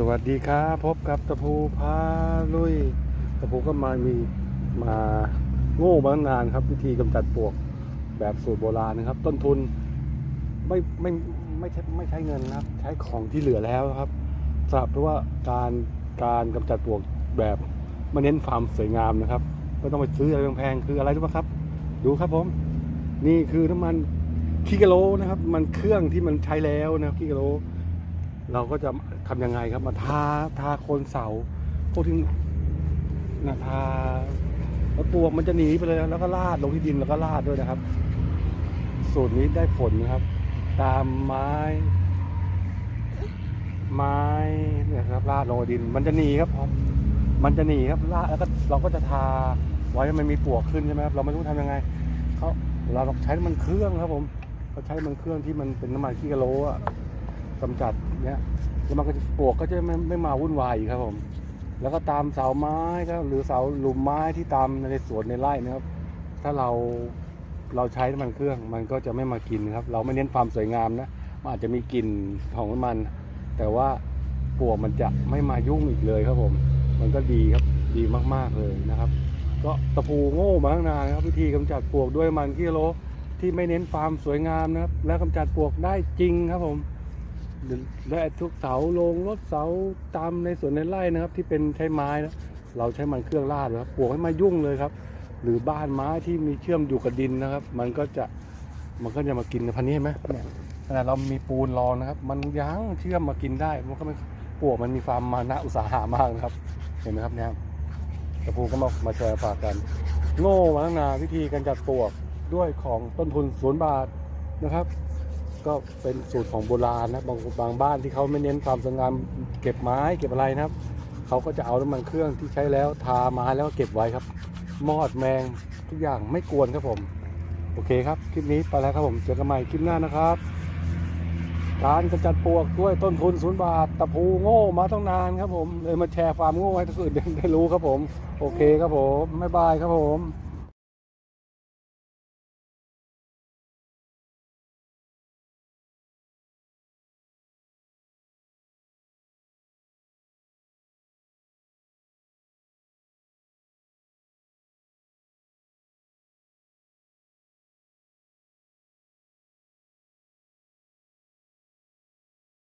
สวัสดีครับพบกับตะพูพาลุยตะพูก็มามีมาโง่มาตั้งนานครับ วิธีกำจัดปวกแบบสูตรโบราณนะครับ ต้นทุนไม่ไม่ไม่ใช่ไม่ใช้เงินนะครับ ใช้ของที่เหลือแล้วครับสำหรับเพราะว่าการการกำจัดปวกแบบม่เน้นความสวยงามนะครับไม่ต้องไปซื้ออะไรแพงๆคืออะไรรู้ไหมครับ ดูครับผมนี่คือน้ำมันคิกะโลนะครับ มันเครื่องที่มันใช้แล้วนะครับคิกะโล เราก็จะทำยังไงครับมาทาทาโคนเสาพวกที่นะทาแล้วปวกมันจะหนีไปเลยแล้วก็ลาดลงที่ดินแล้วก็ลาดด้วยนะครับ สูตรนี้ได้ผลนะครับ ตามไม้ ไม้เนี่ยครับลาดลงดิน มันจะหนีครับผมมันจะหนีครับลาดแล้วก็เราก็จะทาไว้ให้มันมีปวกขึ้นใช่ไหมครับเราไม่รู้ทำยังไงเขาเราใช้มันเครื่องครับผมเขาใช้มันเครื่องที่มันเป็นน้ำมันขี้กะโลอะ กำจัดเนี้ยแล้วมันก็จะปลวกก็จะไม่ไม่มาวุ่นวายอีกครับผม แล้วก็ตามเสาไม้ก็หรือเสาหลุมไม้ที่ตามในสวนในไร่นะครับ ถ้าเราเราใช้น้ำมันเครื่องมันก็จะไม่มากินครับ เราไม่เน้นความสวยงามนะมันอาจจะมีกลิ่นของน้ำมัน แต่ว่าปลวกมันจะไม่มายุ่งอีกเลยครับผม มันก็ดีครับดีมากๆเลยนะครับ ก็ตะปูโง่มาตั้งนานนะครับวิธีกำจัดปลวกด้วยมันกิโลที่ไม่เน้นความสวยงามนะครับ และกำจัดปลวกได้จริงครับผม และทุกเสาโรงรถเสาตามในสวนในไร่นะครับ ที่เป็นใช้ไม้นะเราใช้มันเครื่องลาดนะครับปลูกให้มายุ่งเลยครับ หรือบ้านไม้ที่มีเชื่อมอยู่กับดินนะครับ มันก็จะมันก็จะมากินพันนี้เห็นไหมเนี่ยขนาดเรามีปูนรองนะครับ มันยั้งเชื่อมมากินได้ มันก็ไม่ปลวกมันมีความมานะอุตสาหะมากนะครับ เห็นไหมครับเนี่ยกระพูก็มามาแชร์ฝากกัน โง่มาตั้งนานวิธีการจัดปลวกด้วยของต้นทุนศูนย์บาทนะครับ ก็เป็นสูตรของโบราณนะบางบางบ้านที่เขาไม่เน้นความสวยงามเก็บไม้เก็บอะไรนะครับเขาก็จะเอาน้ำมันเครื่องที่ใช้แล้วทาไม้แล้วก็เก็บไว้ครับ มอดแมงทุกอย่างไม่กวนครับผม โอเคครับ คลิปนี้ไปแล้วครับผม เจอกันใหม่คลิปหน้านะครับ การกระจัดปลวกด้วยต้นทุนศูนย์บาทตะพูโง่มาต้องนานครับผม เลยมาแชร์ความโง่ให้ทุกคนได้รู้ครับผม โอเคครับผมบ๊ายบายครับผม